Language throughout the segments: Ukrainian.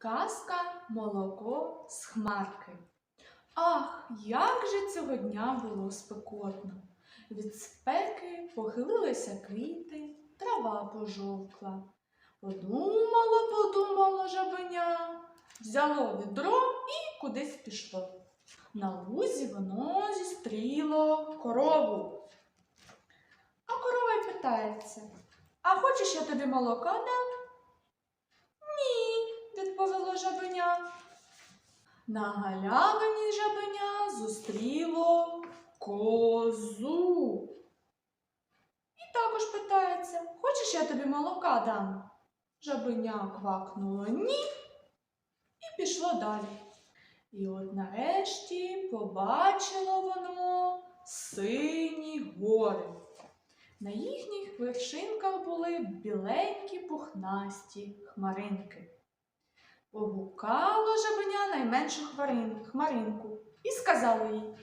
Казка молоко з хмарки. Ах, як же цього дня було спекотно. Від спеки похилилися квіти, трава пожовкла. Подумало, подумало жабеня, взяло відро і кудись пішло. На лузі воно зістріло корову. А корова й питається: А хочеш я тобі молока дам? Жабеня. На галявині жабеня зустріло козу. І також питається: Хочеш я тобі молока дам? Жабеня квакнуло ні і пішло далі. І от нарешті побачило воно сині гори. На їхніх вершинках були біленькі пухнасті хмаринки. Погукало жабеня найменшу хмарин- хмаринку і сказало їй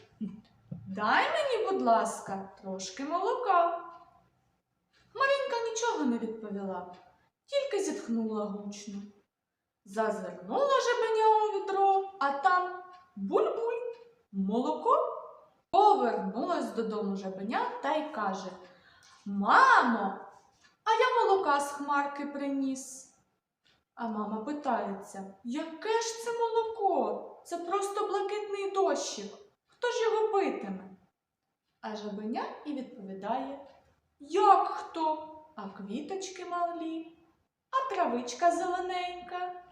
Дай мені, будь ласка, трошки молока. Хмаринка нічого не відповіла, тільки зітхнула гучно. Зазирнула жабеня у відро, а там буль-буль, молоко. Повернулась додому жабеня та й каже Мамо, а я молока з хмарки приніс. А мама питається, яке ж це молоко? Це просто блакитний дощик. Хто ж його питиме? А жабеня і відповідає, як хто? А квіточки малі, а травичка зелененька.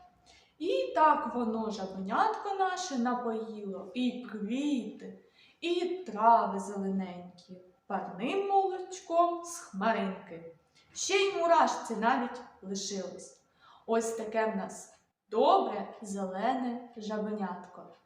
І так воно жабенятко наше напоїло і квіти, і трави зелененькі, парним молочком з хмаринки. Ще й мурашці навіть лишились. Ось таке в нас добре зелене жабенятко.